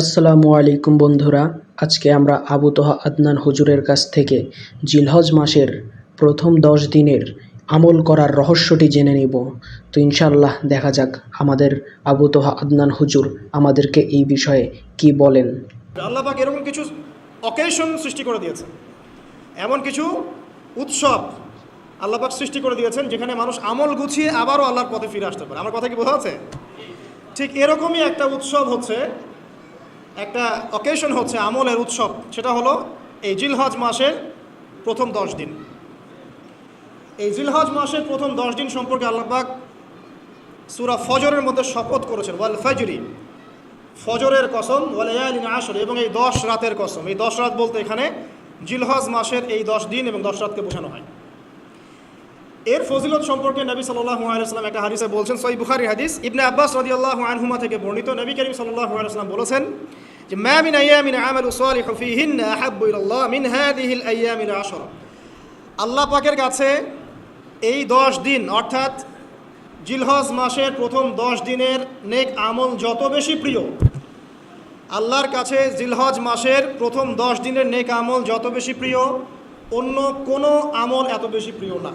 আসসালামু আলাইকুম বন্ধুরা, আজকে আমরা আবু তোহা আদনান হুজুরের কাছ থেকে জিলহজ মাসের প্রথম দশ দিনের আমল করার রহস্যটি জেনে নিব। তো ইনশাল্লাহ দেখা যাক আমাদের আবু তোহা আদনান হুজুর আমাদেরকে এই বিষয়ে কি বলেন। আল্লাহ পাক এরকম কিছু অকেশন সৃষ্টি করে দিয়েছেন। এমন কিছু উৎসব আল্লাহ পাক সৃষ্টি করে দিয়েছেন যেখানে মানুষ আমল গুছিয়ে আবারও আল্লাহর পথে ফিরে আসতে পারে। আমার কথা কি বোঝা আছে ঠিক এরকমই একটা উৎসব হচ্ছে একটা অকেশন হচ্ছে আমলের উৎসব, সেটা হলো এই জিলহজ মাসের প্রথম দশ দিন। এই জিলহজ মাসের প্রথম দশ দিন সম্পর্কে আল্লাহ পাক সুরা ফজরের মধ্যে শপথ করেছেন, ওয়াল ফজরি, ফজরের কসম ওয়ালায়ালিন আসর এবং এই দশ রাতের কসম। এই দশ রাত বলতে এখানে জিলহজ মাসের এই দশ দিন এবং দশ রাতকে বোঝানো হয়। এর ফজিলত সম্পর্কে নবী সাল্লাল্লাহু আলাইহি সাল্লাম একটা হাদিসে বলছেন সই বুখারি হাদিস। ইবনে আব্বাস রাদিয়াল্লাহু আনহুমা থেকে বর্ণিত। নবী করিম সাল্লাল্লাহু আলাইহি সাল্লাম বলেছেন যে, মা মিন আইয়ামিন আমালু সালিহু ফীহিন্না আহাব্বু ইলাল্লাহ মিন হাদিহিল আইয়ামিল আশরা। আল্লাহ পাকের কাছে এই দশ দিন, অর্থাৎ জিলহজ মাসের প্রথম দশ দিনের নেক আমল যত বেশি প্রিয়, আল্লাহর কাছে জিলহজ মাসের প্রথম দশ দিনের নেক আমল যত বেশি প্রিয়, অন্য কোনো আমল এত বেশি প্রিয় না।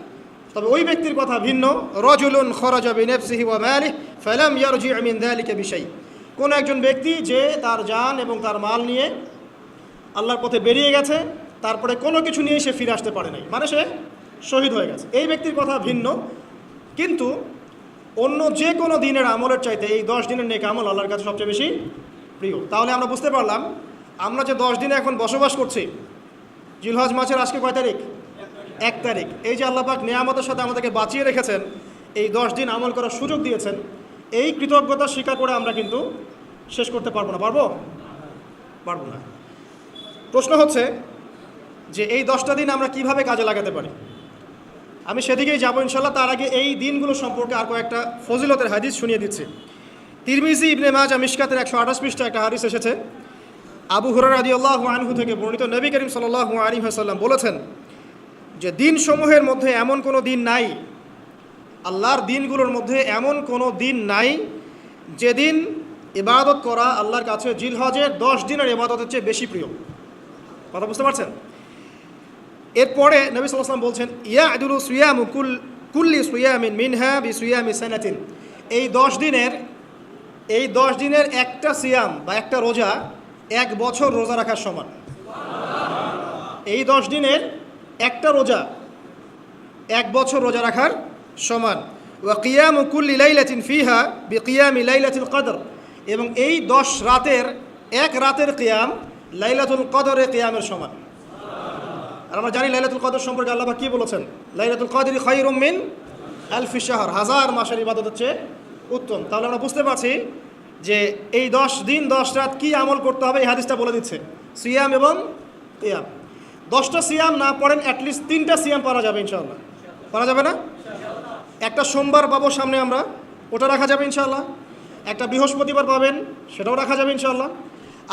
তবে ওই ব্যক্তির কথা ভিন্ন। রজুলুন খরাজা বিনেফসিহি ওয়া মালিহ ফালাম ইয়ারজি মিন যালিকা বিশাই। কোন একজন ব্যক্তি যে তার জান এবং তার মাল নিয়ে আল্লাহর পথে বেরিয়ে গেছে, তারপরে কোনো কিছু নিয়ে সে ফিরে আসতে পারে নাই। মানে সে শহীদ হয়ে গেছে। এই ব্যক্তির কথা ভিন্ন। কিন্তু অন্য যে কোনো দিনের আমলের চাইতে এই দশ দিনের নেক আমল আল্লাহর কাছে সবচেয়ে বেশি প্রিয়। তাহলে আমরা বুঝতে পারলাম, আমরা যে দশ দিনে এখন বসবাস করছি, জিলহজ মাসের আজকে কয় তারিখ? এক তারিখ। এই যে আল্লাহ পাক নিয়ামতের সাথে আমাদেরকে বাঁচিয়ে রেখেছেন, এই দশ দিন আমল করার সুযোগ দিয়েছেন, এই কৃতজ্ঞতা স্বীকার করে আমরা কিন্তু শেষ করতে পারব না। পারব? পারব না। প্রশ্ন হচ্ছে যে এই দশটা দিন আমরা কীভাবে কাজে লাগাতে পারি? আমি সেদিকেই যাব ইনশাল্লাহ তার আগে এই দিনগুলো সম্পর্কে আর কয়েকটা ফজিলতের হাদিস শুনিয়ে দিচ্ছি। তিরমিজি ইবনে মাজা মিশকাতের একশো আঠাশ পৃষ্ঠা একটা হাদিস এসেছে। আবু হুরার আদি আল্লাহ আনহু থেকে বর্ণিত নবী করিম সাল্লাহ আলী হাসাল্লাম বলেছেন যে দিনসমূহের মধ্যে এমন কোনো দিন নাই, আল্লাহর দিনগুলোর মধ্যে এমন কোনো দিন নাই যেদিন ইবাদত করা আল্লাহর কাছে জিলহজের দশ দিনের ইবাদতের চেয়ে বেশি প্রিয়। কথা বুঝতে পারছেন? এরপরে নবী সাল্লাম বলছেন ইয়া আদুল সুয়াম কুল, কুল্লি সুয়ামিন মিনহা বি সুয়ামি সানাতিন। এই দশ দিনের, এই দশ দিনের একটা সিয়াম বা একটা রোজা এক বছর রোজা রাখার সমান। এই দশ দিনের একটা রোজা, এক বছর রোজা রাখার সমান। ওয়া কুল্লি লাইলাতিন ফিহা বি কিয়ামি লাইলাতুল কদর। এবং এই দশ রাতের, এক রাতের কিয়াম লাইলাতুল কদরের কিয়ামের সমান। আর আমরা জানি লাইলাতুল কদর সম্পর্কে আল্লাহ কি বলেছেন? লাইলাতুল কদরি খৈরুম মিন আলফি শাহর। হাজার মাসের ইবাদত হচ্ছে উত্তম। তাহলে আমরা বুঝতে পারছি যে এই দশ দিন, দশ রাত কি আমল করতে হবে, এই হাদিসটা বলে দিচ্ছে। সিয়াম এবং কিয়াম। দশটা সিয়াম না পড়েন অ্যাটলিস্ট তিনটা সিয়াম পারা যাবে ইনশাল্লাহ পারা যাবে না? একটা সোমবার পাবো সামনে আমরা, ওটা রাখা যাবে ইনশাল্লাহ একটা বৃহস্পতিবার পাবেন, সেটাও রাখা যাবে ইনশাল্লাহ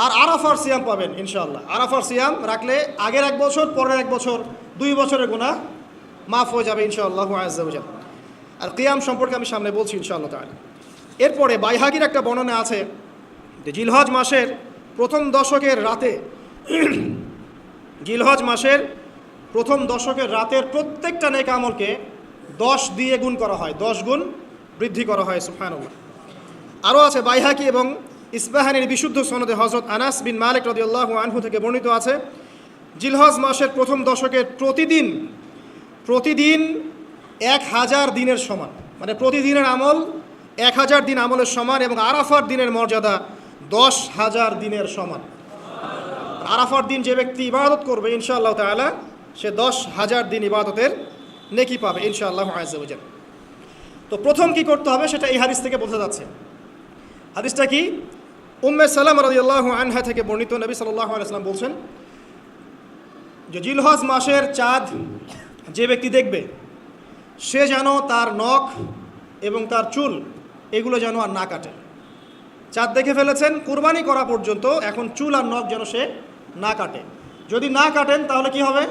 আর আরাফার সিয়াম পাবেন ইনশাল্লাহ আরাফার সিয়াম রাখলে আগের এক বছর, পরের এক বছর, দুই বছরের গুণা মাফ হয়ে যাবে ইনশাআল্লাহ আজাল আর কিয়াম সম্পর্কে আমি সামনে বলছি ইনশাআল্লাহ তাহলে এরপরে বাইহাগির একটা বর্ণনা আছে যে জিলহজ মাসের প্রথম দশকের রাতে জিলহজ মাসের প্রথম দশকের রাতের প্রত্যেকটা নেক আমলকে দশ দিয়ে গুণ করা হয়, দশ গুণ বৃদ্ধি করা হয় সুফানুল্লাহ আরও আছে বাইহাকি এবং ইসবাহানির বিশুদ্ধ সনদে হজরত আনাস বিন মালিক রদিউল্লাহ আনহু থেকে বর্ণিত আছে জিলহজ মাসের প্রথম দশকের প্রতিদিন প্রতিদিন এক হাজার দিনের সমান মানে প্রতিদিনের আমল এক হাজার দিন আমলের সমান এবং আরাফার দিনের মর্যাদা দশ হাজার দিনের সমান। আরাফার দিন যে ব্যক্তি ইবাদত করবে, ইনশাআল্লাহ তালা সে দশ হাজার দিন ইবাদতের নেকি পাবে, ইনশাআল্লাহ আজাল তো প্রথম কি করতে হবে সেটা এই হাদিস থেকে বোঝা যাচ্ছে। হাদিসটা কি? উম্মে সালাম রাদিয়াল্লাহু আনহা থেকে বর্ণিত, নবী সাল্লাল্লাহু আলাইহি বলছেন, যে জিলহজ মাসের চাঁদ যে ব্যক্তি দেখবে, সে যেন তার নখ এবং তার চুল এগুলো যেন আর না কাটে। চাঁদ দেখে ফেলেছেন, কুরবানি করা পর্যন্ত এখন চুল আর নখ যেন সে না কাটে। যদি না কাটেন, তাহলে কি হবে?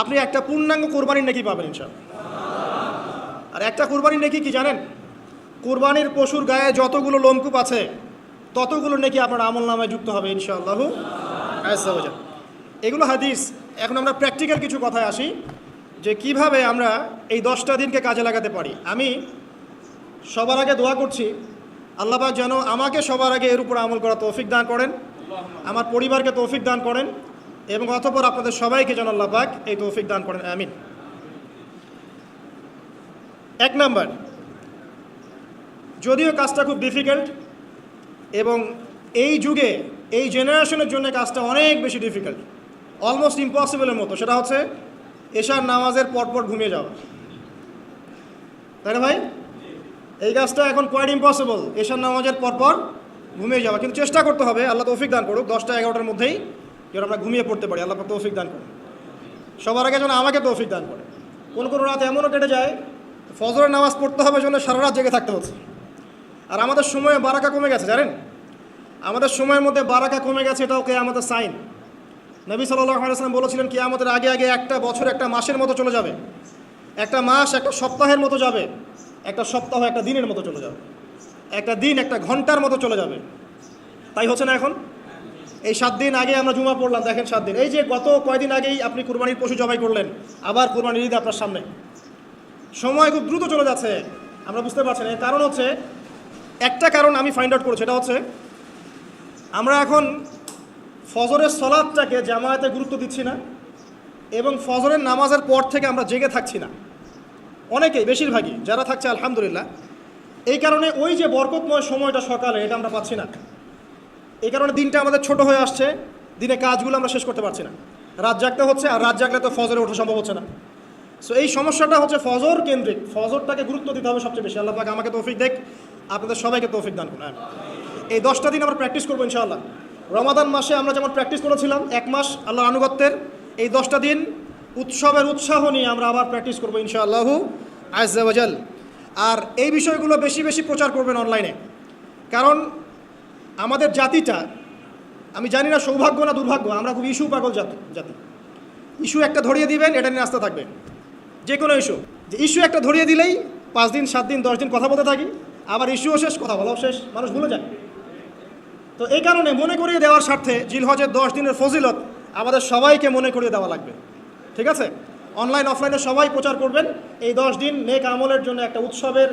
আপনি একটা পূর্ণাঙ্গ কোরবানির নাকি পাবেন ইনশাল্লাহ আর একটা কোরবানির নাকি কি জানেন? কোরবানির পশুর গায়ে যতগুলো লোমকূপ আছে, ততগুলো নাকি আপনার আমল নামায় যুক্ত হবে ইনশাআল্লাহ এগুলো হাদিস। এখন আমরা প্র্যাকটিক্যাল কিছু কথায় আসি, যে কীভাবে আমরা এই দশটা দিনকে কাজে লাগাতে পারি। আমি সবার আগে দোয়া করছি আল্লাপাক যেন আমাকে সবার আগে এর উপর আমল করা তৌফিক দান করেন। আমার পরিবারকে তৌফিক দান করেন এবং অতপর আপনাদের সবাইকে যেন আল্লাপাক এই তৌফিক দান করেন, আমিন। এক নাম্বার, যদিও কাজটা খুব ডিফিকাল্ট এবং এই যুগে, এই জেনারেশনের জন্য কাজটা অনেক বেশি ডিফিকাল্ট অলমোস্ট ইম্পসিবলের মতো, সেটা হচ্ছে এশার নামাজের পরপর ঘুমিয়ে যাওয়া। তাই না ভাই? এই কাজটা এখন কোয়াইট ইম্পসিবল এশার নামাজের পরপর ঘুমিয়ে যাওয়া, কিন্তু চেষ্টা করতে হবে, আল্লাহ তৌফিক দান করুক, দশটা এগারোটার মধ্যেই যেন আমরা ঘুমিয়ে পড়তে পারি, আল্লাহ তৌফিক দান করুন। সবার আগে যেন আমাকে তৌফিক দান করে। কোন কোনো রাত এমনও কেটে যায়, ফজরের নামাজ পড়তে হবে জন্য সারা রাত জেগে থাকতে হচ্ছে। আর আমাদের সময়ে বারাকা কমে গেছে, জানেন? আমাদের সময়ের মধ্যে বারাকা কমে গেছে, এটাও কে আমাদের সাইন নবী সাল্লাম বলেছিলেন কি আমাদের আগে আগে একটা বছর, একটা মাসের মতো চলে যাবে। একটা মাস, একটা সপ্তাহের মতো যাবে। একটা সপ্তাহ, একটা দিনের মতো চলে যাবে। একটা দিন, একটা ঘণ্টার মতো চলে যাবে। তাই হচ্ছে না এখন? এই সাত দিন আগে আমরা জুমা পড়লাম, দেখেন সাত দিন। এই যে গত কয়দিন আগেই আপনি কুরবানির পশু জবাই করলেন, আবার কুরবানির ঈদ আপনার সামনে। সময় খুব দ্রুত চলে যাচ্ছে। আমরা বুঝতে পারছি না এর কারণ হচ্ছে, একটা কারণ আমি ফাইন্ড আউট করেছি এটা হচ্ছে, আমরা এখন ফজরের সলাদটাকে জামায়াতে গুরুত্ব দিচ্ছি না, এবং ফজরের নামাজের পর থেকে আমরা জেগে থাকছি না। অনেকেই, বেশিরভাগই, যারা থাকছে, আলহামদুলিল্লাহ এই কারণে ওই যে বরকতময় সময়টা সকালে, এটা আমরা পাচ্ছি না। এই কারণে দিনটা আমাদের ছোট হয়ে আসছে, দিনে কাজগুলো আমরা শেষ করতে পারছি না। রাত জাগতে হচ্ছে, আর রাত জাগলে তো ফজরে ওঠা সম্ভব হচ্ছে না। সো এই সমস্যাটা হচ্ছে ফজর কেন্দ্রিক। ফজরটাকে গুরুত্ব দিতে হবে সবচেয়ে বেশি। আল্লাহ আমাকে তৌফিক দেখ, আপনাদের সবাইকে তৌফিক দান করুন এই দশটা দিন আমরা প্র্যাকটিস করব ইনশাআল্লাহ। রমাদান মাসে আমরা যেমন প্র্যাকটিস করেছিলাম, এক মাস আল্লাহর আনুগত্যের, এই দশটা দিন উৎসবের উৎসাহ নিয়ে আমরা আবার প্র্যাকটিস করব ইনশাআল্লাহ আজাল আর এই বিষয়গুলো বেশি বেশি প্রচার করবেন অনলাইনে কারণ আমাদের জাতিটা, আমি জানি না সৌভাগ্য না দুর্ভাগ্য, আমরা খুব ইস্যু পাগল জাতি জাতি। ইস্যু একটা ধরিয়ে দিবেন, এটা নিয়ে আসতে থাকবে। যে কোনো ইস্যু। যে ইস্যু একটা ধরিয়ে দিলেই পাঁচ দিন, সাত দিন, দশ দিন কথা বলতে থাকি, আবার ইস্যুও শেষ, কথা বলাও শেষ, মানুষ ভুলে যায়। তো এই কারণে মনে করিয়ে দেওয়ার স্বার্থে জিলহজের দশ দিনের ফজিলত আমাদের সবাইকে মনে করিয়ে দেওয়া লাগবে। ঠিক আছে? অনলাইন অফলাইনে সবাই প্রচার করবেন। এই দশ দিন নেক আমলের জন্য একটা উৎসবের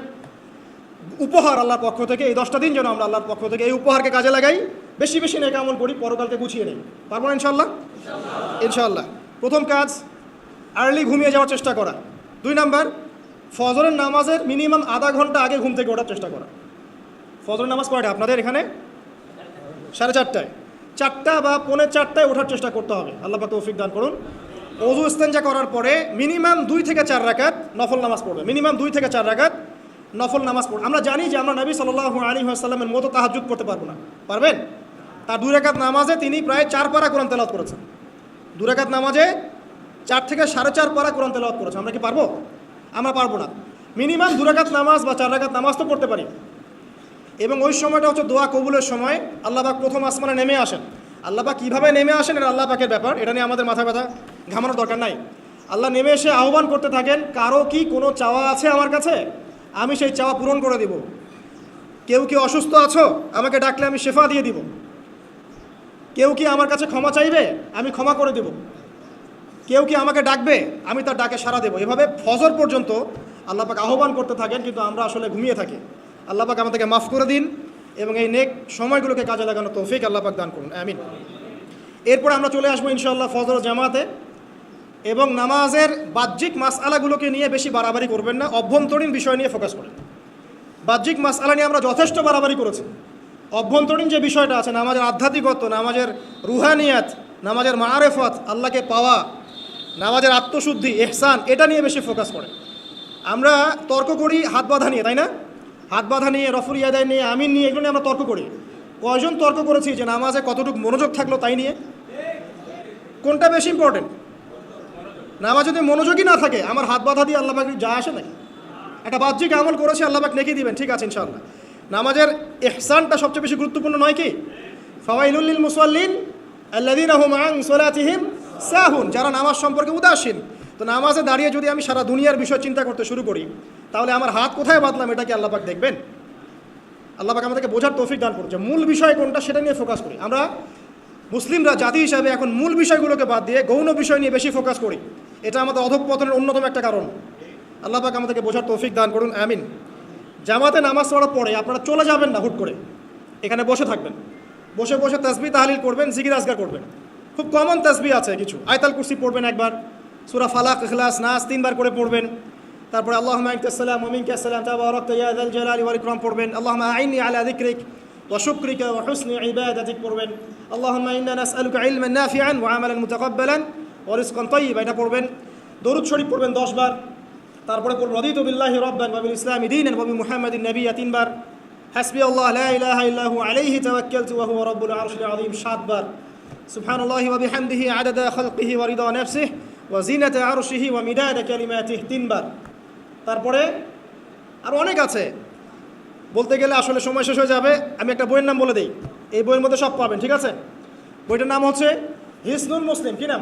উপহার আল্লাহর পক্ষ থেকে এই দশটা দিন যেন আমরা আল্লাহর পক্ষ থেকে এই উপহারকে কাজে লাগাই। বেশি বেশি নেক আমল করি পরকালকে গুছিয়ে নেই। পারব না ইনশাল্লাহ ইনশাল্লাহ প্রথম কাজ আর্লি ঘুমিয়ে যাওয়ার চেষ্টা করা। দুই নাম্বার ফজরের নামাজের মিনিমাম আধা ঘণ্টা আগে ঘুম থেকে ওঠার চেষ্টা করা। ফজরের নামাজ কয়টা? আপনাদের এখানে? সাড়ে চারটায়। চারটা বা পৌনে চারটায় ওঠার চেষ্টা করতে হবে। আল্লাহ পাক তৌফিক দান করুন। অজু ইস্তেঞ্জা করার পরে মিনিমাম দুই থেকে চার রাকাত নফল নামাজ পড়বে। মিনিমাম দুই থেকে চার রাকাত নফল নামাজ পড়বে। আমরা জানি যে আমরা নবী সাল্লাহ আলী আসাল্লামের মতো তাহাজুদ করতে পারব না। পারবেন? তার দুই রাকাত নামাজে তিনি প্রায় চার পারা কোরআন তেলাওয়াত করেছেন। দু রাকাত নামাজে চার থেকে সাড়ে চার পারা কোরআন তেলাওয়াত করেছেন আমরা কি পারব? আমরা পারব না। মিনিমাম দু নামাজ বা চার রাকাত নামাজ তো পড়তে পারি। এবং ওই সময়টা হচ্ছে দোয়া কবুলের সময়। আল্লাহবাক প্রথম আসমানে নেমে আসেন। আল্লাহবাক কীভাবে নেমে আসেন? এটা আল্লাহ পাকের ব্যাপার। এটা নিয়ে আমাদের মাথা ব্যথা। ঘামানোর দরকার নাই। আল্লাহ নেমে এসে আহ্বান করতে থাকেন, কারও কি কোনো চাওয়া আছে আমার কাছে? আমি সেই চাওয়া পূরণ করে দিব। কেউ কি অসুস্থ আছো? আমাকে ডাকলে আমি শেফা দিয়ে দিব। কেউ কি আমার কাছে ক্ষমা চাইবে? আমি ক্ষমা করে দেব। কেউ কি আমাকে ডাকবে? আমি তার ডাকে সাড়া দেবো। এভাবে ফজর পর্যন্ত আল্লাহ পাক আহ্বান করতে থাকেন, কিন্তু আমরা আসলে ঘুমিয়ে থাকি। আল্লাহ পাক আমাদেরকে মাফ করে দিন এবং এই নেক সময়গুলোকে কাজে লাগানো তৌফিক আল্লাহ পাক দান করুন। আমিন। এরপর আমরা চলে আসব ইনশাআল্লাহ ফজর জামাতে। এবং নামাজের বাহ্যিক মাসআলাগুলোকে নিয়ে বেশি বাড়াবাড়ি করবেন না, অভ্যন্তরীণ বিষয় নিয়ে ফোকাস করেন। বাহ্যিক মাসআলা নিয়ে আমরা যথেষ্ট বাড়াবাড়ি করেছি। অভ্যন্তরীণ যে বিষয়টা আছে, নামাজের আধ্যাত্মিকত্ব, নামাজের রুহানিয়াত, নামাজের মারেফত আল্লাহকে পাওয়া, নামাজের আত্মশুদ্ধি এহসান এটা নিয়ে বেশি ফোকাস করে আমরা তর্ক করি হাত বাঁধা নিয়ে, তাই না? হাত বাঁধা নিয়ে রফুর ইয়াদায় নিয়ে, আমিন নিয়ে, এগুলো নিয়ে আমরা তর্ক করি। কয়জন তর্ক করেছি যে নামাজে কতটুকু মনোযোগ থাকল তাই নিয়ে? কোনটা বেশি ইম্পর্টেন্ট নামাজ যদি মনোযোগী না থাকে, আমার হাত বাধা দিয়ে আল্লাহ পাক যা আসে নাকি? একটা বাহ্যিক আমল করেছে আল্লাহ পাক নেকি দিবেন, ঠিক আছে, ইনশাআল্লাহ। নামাজের এহসানটা সবচেয়ে বেশি গুরুত্বপূর্ণ নয় কি? ফাওয়াইলুল মুসাল্লিন আল্লাযীনা হুম আন সালাতিহিম সাহুন, যারা নামাজ সম্পর্কে উদাসীন। তো নামাজে দাঁড়িয়ে যদি আমি সারা দুনিয়ার বিষয় চিন্তা করতে শুরু করি, তাহলে আমার হাত কোথায় বাঁধলাম এটা কি আল্লাহ পাক দেখবেন? আল্লাহ পাক আমাদেরকে বোঝার তৌফিক দান করছে মূল বিষয় কোনটা, সেটা নিয়ে ফোকাস করি। আমরা মুসলিমরা, জাতি হিসাবে এখন মূল বিষয়গুলোকে বাদ দিয়ে গৌণ বিষয় নিয়ে বেশি ফোকাস করি। এটা আমাদের অধঃপতনের অন্যতম একটা কারণ। আল্লাহ পাক আমাদেরকে বোঝার তৌফিক দান করুন, আমিন। জামাতে নামাজ পড়ার পরে আপনারা চলে যাবেন না হুট করে। এখানে বসে থাকবেন। বসে বসে তাসবি তাহালিল করবেন জিগির আজগার করবেন। খুব কমন তাসবি আছে কিছু। আয়তাল কুর্সি পড়বেন একবার, সুরা ফালাক, ইখলাস, নাস তিনবার করে পড়বেন। তারপরে আল্লাহ মাইকাল্লাম মমিন কাসাল্লাম তাবারকাল জালাল ওয়াল ইকরাম পড়বেন। আল্লাহ আইনি আলা দিক্রিক ওয়া শুকরিকা ওয়া পড়বেন। আল্লাহুম্মা ইন্না নাসআলুকা ইলমান নাফিআন ওয়ারিস্কন তৈব এটা পড়বেন। দরুদ শরীফ পড়বেন দশবার তারপরে পড়বেন, রদিত বিল্লাহি রব্বান বাবিল ইসলাম ইদিন বাবি মুহাম্মদ নবিয়া তিনবার হাসবি আল্লাহ ইলাহা ইল্লাহু আলাইহি তাওয়াক্কালতু ওয়া হুয়া রব্বুল আরশিল আযীম সাতবার সুবহানাল্লাহি ওয়া বিহামদিহি, আদাদা খালকিহি ওয়া রিদা নাফসিহি ওয়া জিনাতা আরশিহি ওয়া মিদাদ কালিমাতিহি তিনবার তারপরে আর অনেক আছে। বলতে গেলে আসলে সময় শেষ হয়ে যাবে। আমি একটা বইয়ের নাম বলে দিই। এই বইয়ের মধ্যে সব পাবেন, ঠিক আছে? বইটার নাম হচ্ছে হিসনুল মুসলিম, কী নাম?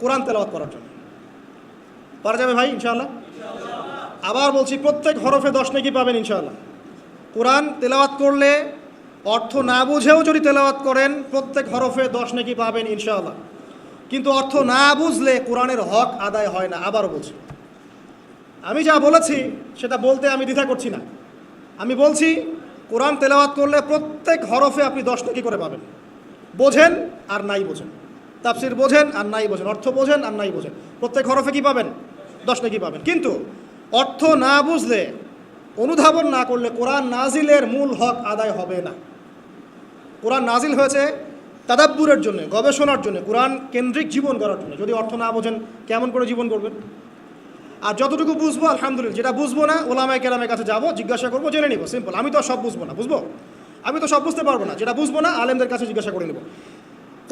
কোরআন তেলাওয়াত করার জন্য। পারা যাবে ভাই, ইনশাআল্লাহ? আবার বলছি, প্রত্যেক হরফে দশ নাকি পাবেন, ইনশাআল্লাহ। কোরআন তেলাওয়াত করলে অর্থ না বুঝেও যদি তেলাওয়াত করেন, প্রত্যেক হরফে দশ নাকি পাবেন, ইনশাআল্লাহ। কিন্তু অর্থ না বুঝলে কোরআনের হক আদায় হয় না, আবারও বলছি। আমি যা বলেছি, সেটা বলতে আমি দ্বিধা করছি না। আমি বলছি, কোরআন তেলাওয়াত করলে প্রত্যেক হরফে আপনি দশ নাকি করে পাবেন। বোঝেন আর নাই বোঝেন। তাফসির বোঝেন, আর নাই বোঝেন। অর্থ বোঝেন, আর নাই বোঝেন। প্রত্যেক হরফে কি পাবেন? দশ নাকি পাবেন? কিন্তু অর্থ না বুঝলে, অনুধাবন না করলে কোরআন নাজিলের মূল হক আদায় হবে না। কোরআন নাজিল হয়েছে তাদাব্বুরের জন্য, গবেষণার জন্য, কোরআন কেন্দ্রিক জীবন গড়ার জন্য। যদি অর্থ না বোঝেন, কেমন করে জীবন করবেন আর যতটুকু বুঝব, আলহামদুলিল্লাহ, যেটা বুঝব না, ওলামায় কেরামের কাছে যাব, জিজ্ঞাসা করব, জেনে নিবো। সিম্পল আমি তো সব বুঝব না, বুঝব? আমি তো সব বুঝতে পারব না। যেটা বুঝব না, আলেমদের কাছে জিজ্ঞাসা করে নেব।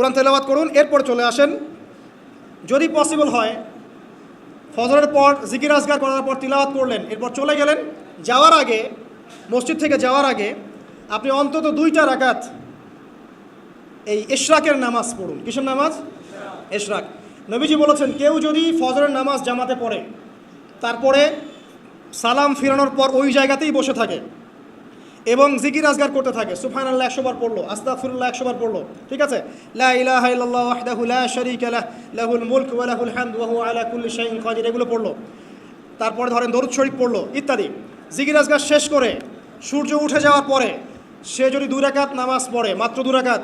কোরআন তেলাওয়াত করুন, এরপর চলে আসেন। যদি পসিবল হয়, ফজরের পর জিকির আজগার করার পর তিলাওয়াত করলেন, এরপর চলে গেলেন। যাওয়ার আগে, মসজিদ থেকে যাওয়ার আগে আপনি অন্তত দুইটা রাকাত এই ইশরাকের নামাজ পড়ুন। কিসের নামাজ? ইশরাক নবীজি বলেছেন, কেউ যদি ফজরের নামাজ জামাতে পড়ে, তারপরে সালাম ফিরানোর পর ওই জায়গাতেই বসে থাকে। এবং জিকির আজগার করতে থাকে। সুফান আল্লাহ একশো বার পড়ল আস্তাফুল্লাহ একশো বার পড়ল, ঠিক আছে? মুলক আলা কুল্লি এগুলো পড়ল। তারপরে ধরেন দরুদ শরীফ পড়ল, ইত্যাদি। জিকির আজগার শেষ করে সূর্য উঠে যাওয়ার পরে সে যদি দুই রাকাত নামাজ পড়ে, মাত্র দু রাকাত,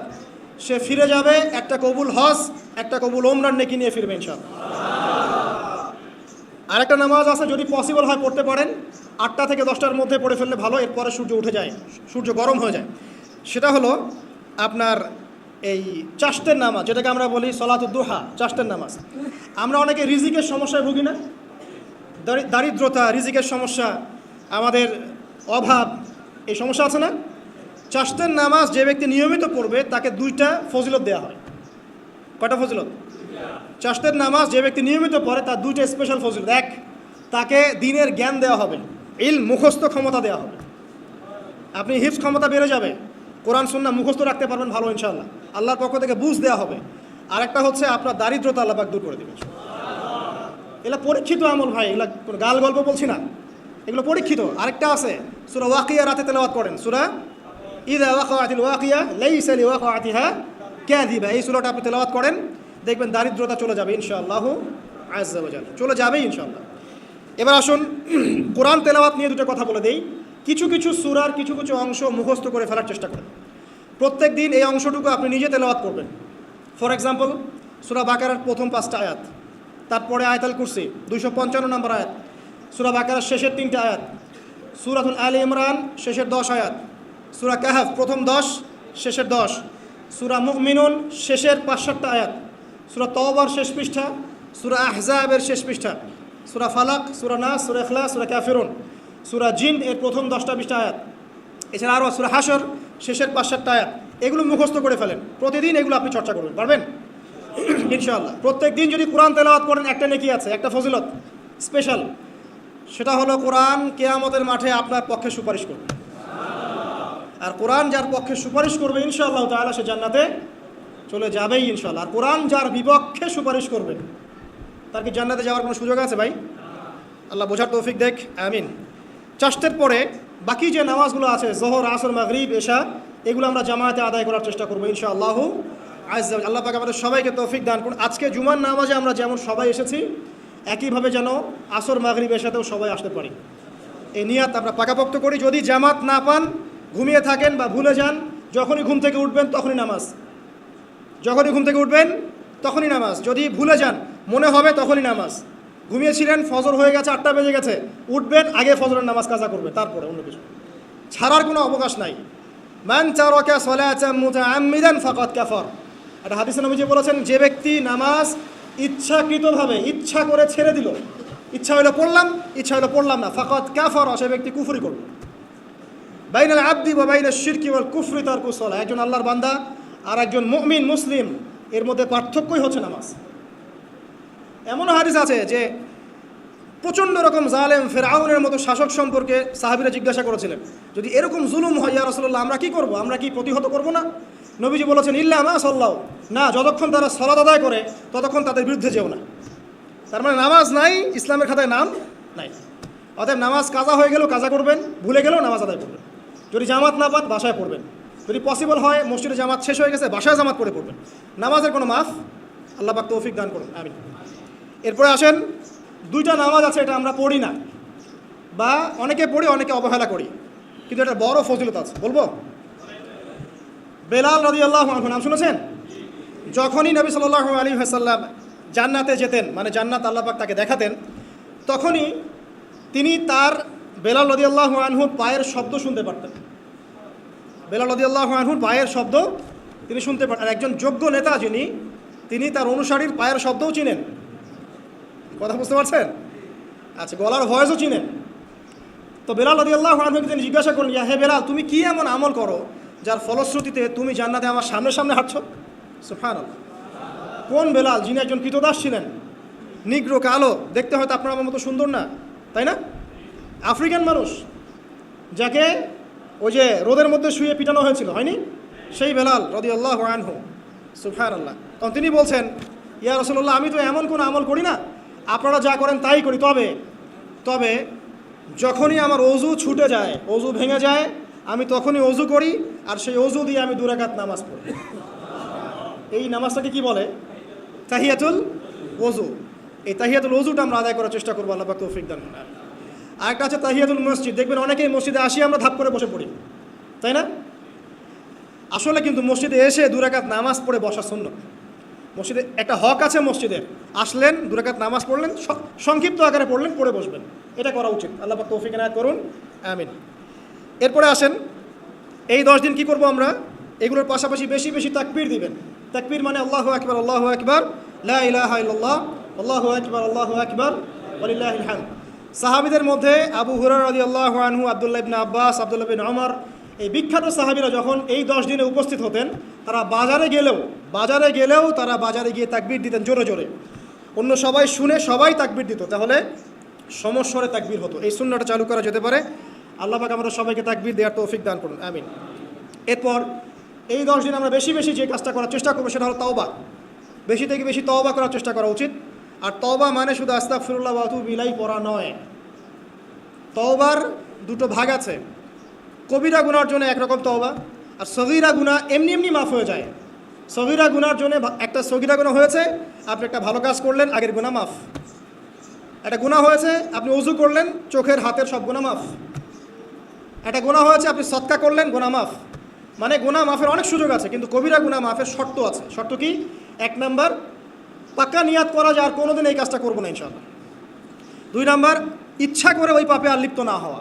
সে ফিরে যাবে, একটা কবুল হজ, একটা কবুল ওমরান নেকি নিয়ে ফিরবে ইনশাআল্লাহ। আরেকটা নামাজ আছে, যদি পসিবল হয় পড়তে পারেন। আটটা থেকে দশটার মধ্যে পড়ে ফেললে ভালো, এরপরে সূর্য উঠে যায়, সূর্য গরম হয়ে যায়। সেটা হলো আপনার এই চাষতের নামাজ, যেটাকে আমরা বলি সলাতুদ্দোহা চাষতের নামাজ। আমরা অনেকে রিজিকের সমস্যায় ভুগি না। দারি- দারিদ্রতা, রিজিকের সমস্যা, আমাদের অভাব, এই সমস্যা আছে না? চাষতের নামাজ যে ব্যক্তি নিয়মিত পড়বে, তাকে দুইটা ফজিলত দেওয়া হয়। কয়টা ফজিলত? চাষতের নামাজ যে ব্যক্তি নিয়মিত পড়ে, তার দুইটা স্পেশাল ফজিলত। এক, তাকে দিনের জ্ঞান দেওয়া হবে। ইল মুখস্থ ক্ষমতা দেওয়া হবে। আপনি হিপস ক্ষমতা বেড়ে যাবে। কোরআন সুন্না মুখস্থ রাখতে পারবেন ভালো ইনশাল্লাহ আল্লাহর পক্ষ থেকে বুঝ দেওয়া হবে। আরেকটা হচ্ছে আপনার দারিদ্রতা আল্লাহ দূর করে দেবে এগুলো পরীক্ষিত আমল ভাই, এগুলো কোনো গাল গল্প বলছি না। এগুলো পরীক্ষিত। আরেকটা আছে, সুরা ওয়াকিয়া রাতে তেলাওয়াত করেন। সুরা ইদা ওয়াকাতিল ওয়াকিয়া লাইসা লিওয়াকাতিহা কাযিবা। এই সূরাটা আপনি তেলাওয়াত করেন, দেখবেন দারিদ্রতা চলে যাবে ইনশাআল্লাহ ওয়া চলে যাবে ইনশাআল্লাহ। এবার আসুন, কোরআন তেলাওয়াত নিয়ে দুটো কথা বলে দেই। কিছু কিছু সুরার কিছু কিছু অংশ মুখস্থ করে ফেলার চেষ্টা করেন। প্রত্যেক দিন এই অংশটুকু আপনি নিজে তেলাওয়াত করবেন। ফর এক্সাম্পল সুরা বাকারার প্রথম পাঁচটা আয়াত, তারপরে আয়াতাল কুরসি, দুইশো পঞ্চান্ন নম্বর আয়াত, সুরা বাকার শেষের তিনটে আয়াত, সুরাতুল আলী ইমরান, শেষের দশ আয়াত, সুরা কাহাফ, প্রথম দশ, শেষের দশ, সুরা মুমিনুন, শেষের পাঁচ সাতটা আয়াত, সুরা তওবার শেষ পৃষ্ঠা, সুরা আহজাবের শেষ পৃষ্ঠা। সুরা ফালাক, সুরা নাস, সুরা এখলা সুরা ক্যাফিরুন সুরা জিন এর প্রথম দশটা বিশটা আয়াত। এছাড়া আরও সুরা হাসর শেষের পাঁচ সাতটা আয়াত। এগুলো মুখস্থ করে ফেলেন। প্রতিদিন এগুলো আপনি চর্চা করবেন। পারবেন? ইনশাআল্লাহ। প্রত্যেক দিন যদি কোরআন তেলাওয়াত করেন, একটা নেকি আছে, একটা ফজিলত, স্পেশাল। সেটা হলো কোরআন কেয়ামতের মাঠে আপনার পক্ষে সুপারিশ করবে। আর কোরআন যার পক্ষে সুপারিশ করবে, ইনশাআল্লাহ তাআলা সে জান্নাতে চলে যাবেই ইনশাআল্লাহ। আর কোরআন যার বিপক্ষে সুপারিশ করবে তার কি জান্নাতে যাওয়ার কোনো সুযোগ আছে ভাই? আল্লাহ বোঝার তৌফিক দেখ, আমিন। চাষতের পরে বাকি যে নামাজগুলো আছে, জোহর, আসর, মাগরিব, এশা, এগুলো আমরা জামায়াতে আদায় করার চেষ্টা করব ইনশাআল্লাহ আজ আল্লাহ পাক আমাদের সবাইকে তৌফিক দান করুন। আজকে জুমার নামাজে আমরা যেমন সবাই এসেছি, একইভাবে যেন আসর, মাগরিব, এশাতেও সবাই আসতে পারি। এই নিয়াত আমরা পাকাপোক্ত করি। যদি জামাত না পান, ঘুমিয়ে থাকেন বা ভুলে যান, যখনই ঘুম থেকে উঠবেন তখনই নামাজ। যখনই ঘুম থেকে উঠবেন তখনই নামাজ। যদি ভুলে যান মনে হবে তখনই নামাজ। ঘুমিয়েছিলেন, ফজর হয়ে গেছে, আটটা বেজে গেছে। উঠবেন, আগে ফজরের নামাজ কাজা করবে তারপরে অন্য কিছু। ছাড়ার কোনো অবকাশ নাই। মান চারকা সলাচা মুতাআম্মিদান ফাকাত কাফার। একটা হাদিসে নবীজি বলেছেন, যে ব্যক্তি নামাজ ইচ্ছাকৃতভাবে, ইচ্ছা করে ছেড়ে দিল, ইচ্ছা হলো পড়লাম, ইচ্ছা হলো পড়লাম না ফাকাত কাফার, সে ব্যক্তি কুফরি করল বাইনাল আব্দি বা বাইনাল শিরকি ওয়াল কুফরি তার কুসলা একজন আল্লাহর বান্দা আর একজন মুমিন, মুসলিম, এর মধ্যে পার্থক্যই হচ্ছে নামাজ। এমন হাদিস আছে যে প্রচণ্ড রকম জালেম ফেরাউনের মতো শাসক সম্পর্কে সাহাবিরা জিজ্ঞাসা করেছিলেন। যদি এরকম জুলুম হয়, ইয়া রসল্লাহ আমরা কি করব? আমরা কি প্রতিহত করব না? নবীজি বলেছেন, ইল্লা মা সাল্লাহ না, যতক্ষণ তারা সলাদ আদায় করে, ততক্ষণ তাদের বিরুদ্ধে যেও না। তার মানে নামাজ নাই, ইসলামের খাতায় নাম নাই। অতএব নামাজ কাজা হয়ে গেলেও কাজা করবেন, ভুলে গেলেও নামাজ আদায় করবেন। যদি জামাত না পান, বাসায় পড়বেন। যদি পসিবল হয়, মসজিদে জামাত শেষ হয়ে গেছে, বাসায় জামাত পড়ে পড়বেন। নামাজের কোনো মাফ আল্লাহ পাক তৌফিক দান করুন আমি এরপরে আসেন, দুইটা নামাজ আছে, এটা আমরা পড়ি না। বা অনেকে পড়ি, অনেকে অবহেলা করি। কিন্তু এটা বড় ফজিলত আছে, বলব? বেলাল রদি আল্লাহ নাম শুনেছেন? যখনই নবী সাল্লাহ আলী হাসাল্লাম জান্নাতে যেতেন মানে জান্নাত আল্লাহ পাক তাকে দেখাতেন, তখনই তিনি তার বেলাল রদি আল্লাহ আনহুর পায়ের শব্দ শুনতে পারতেন। বেলাল রদি আল্লাহ আনহুর পায়ের শব্দ তিনি শুনতে পারতেন। একজন যোগ্য নেতা যিনি, তিনি তার অনুসারীর পায়ের শব্দও চিনেন। কথা বুঝতে পারছেন? আচ্ছা গলার ভয়েসও চিনেন। তো বেলাল রদি আল্লাহ আনহুকে তিনি জিজ্ঞাসা করলেন হে বেলাল, তুমি কি এমন আমল করো যার ফলশ্রুতিতে তুমি জান্নাতে আমার সামনে সামনে হাঁটছো? সুফান কোন বেলাল? যিনি একজন কৃতদাস ছিলেন। নিগ্র, কালো। দেখতে হয়তো আপনার আমার মতো সুন্দর না, তাই না? আফ্রিকান মানুষ, যাকে ওই যে রোদের মধ্যে শুয়ে পিটানো হয়েছিল, হয়নি? সেই বেলাল রদি আল্লাহ আনহু সুফান আল্লাহ তখন তিনি বলছেন, ইয়া রসল্লাহ আমি তো এমন কোনো আমল করি না আপনারা যা করেন তাই করি। তবে তবে যখনই আমার অজু ছুটে যায়, অজু ভেঙে যায়, আমি তখনই অজু করি আর সেই অজু দিয়ে আমি দুরাকাত নামাজ পড়ি। এই নামাজটাকে কি বলে? তাহিয়াতুল অজু। এই তাহিয়াতুল অজুটা আমরা আদায় করার চেষ্টা করব, আল্লাহ তৌফিক দান। আরেকটা আছে তাহিয়াতুল মসজিদ। দেখবেন অনেকেই মসজিদে আসি, আমরা ধাপ করে বসে পড়ি। তাই না? আসলে কিন্তু মসজিদে এসে দুরাকাত নামাজ পড়ে বসা শূন্য মসজিদে একটা হক আছে মসজিদের। আসলেন, দুরাকাত নামাজ পড়লেন সংক্ষিপ্ত আকারে পড়লেন, পড়ে বসবেন। এটা করা উচিত। আল্লাহ পাক তৌফিক এনায়ত করুন। আমিন। এরপরে আসেন, এই দশ দিন কি করব আমরা? এগুলোর পাশাপাশি বেশি বেশি তাকবীর দিবেন। তাকবীর মানে আল্লাহ আকবার আল্লাহ আকবার, লা ইলাহা ইল্লাল্লাহ, আল্লাহু আকবার আল্লাহু আকবার হামদ। সাহাবীদের মধ্যে আবু হুরায়রা রাদিয়াল্লাহু আনহু, আব্দুল্লাহ ইবনে আব্বাস, আব্দুল্লাহ বিন ওমর এই বিখ্যাত সাহাবীরা যখন এই দশ দিনে উপস্থিত হতেন, তারা বাজারে গেলেও বাজারে গেলেও তারা বাজারে গিয়ে তাকবীর দিতেন জোরে জোরে। অন্য সবাই শুনে সবাই তাকবীর দিত, তাহলে সমস্বরে তাকবির হতো। এই শূন্যটা চালু করা যেতে পারে। আল্লাহ পাক আমরা সবাইকে তাকবির দেওয়ার তৌফিক দান করুন, আমিন। এরপর এই দশ দিন আমরা বেশি বেশি যে কাজটা করার চেষ্টা করব সেটা হলো তওবা। বেশি থেকে বেশি তওবা করার চেষ্টা করা উচিত। আর তওবা মানে শুধু আস্তাক ফিরুল্লাহ বাতু বিলাই পড়া নয়। তওবার দুটো ভাগ আছে। কবিরা গুনার জন্য একরকম তওবা, আর সগিরা গুণা এমনি এমনি মাফ হয়ে যায়। সগিরা গুনার জন্য একটা সগিরা গুণা হয়েছে, আপনি একটা ভালো কাজ করলেন, আগের গুণা মাফ। একটা গুণা হয়েছে, আপনি উজু করলেন, চোখের, হাতের সব গুণা মাফ। একটা গুণা হয়েছে, আপনি সৎকা করলেন গুণা মাফ। মানে গুণা মাফের অনেক সুযোগ আছে, কিন্তু কবিরা গুণা মাফের শর্ত আছে। শর্ত কি? এক নাম্বার পাক্কা নিয়াত করা যায় আর কোনোদিন এই কাজটা করব না ইনশাল্লাহ দুই নাম্বার, ইচ্ছা করে ওই পাপে আর লিপ্ত না হওয়া।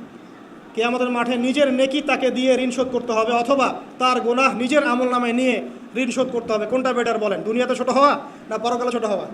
কে আমাদের মাঠে নিজের নেকি তাকে দিয়ে ঋণ শোধ করতে হবে অথবা তার গোনাহ নিজের আমল নামে নিয়ে ঋণ শোধ করতে হবে। কোনটা বেটার বলেন? দুনিয়াতে ছোট হওয়া না পরকালে ছোট হওয়া?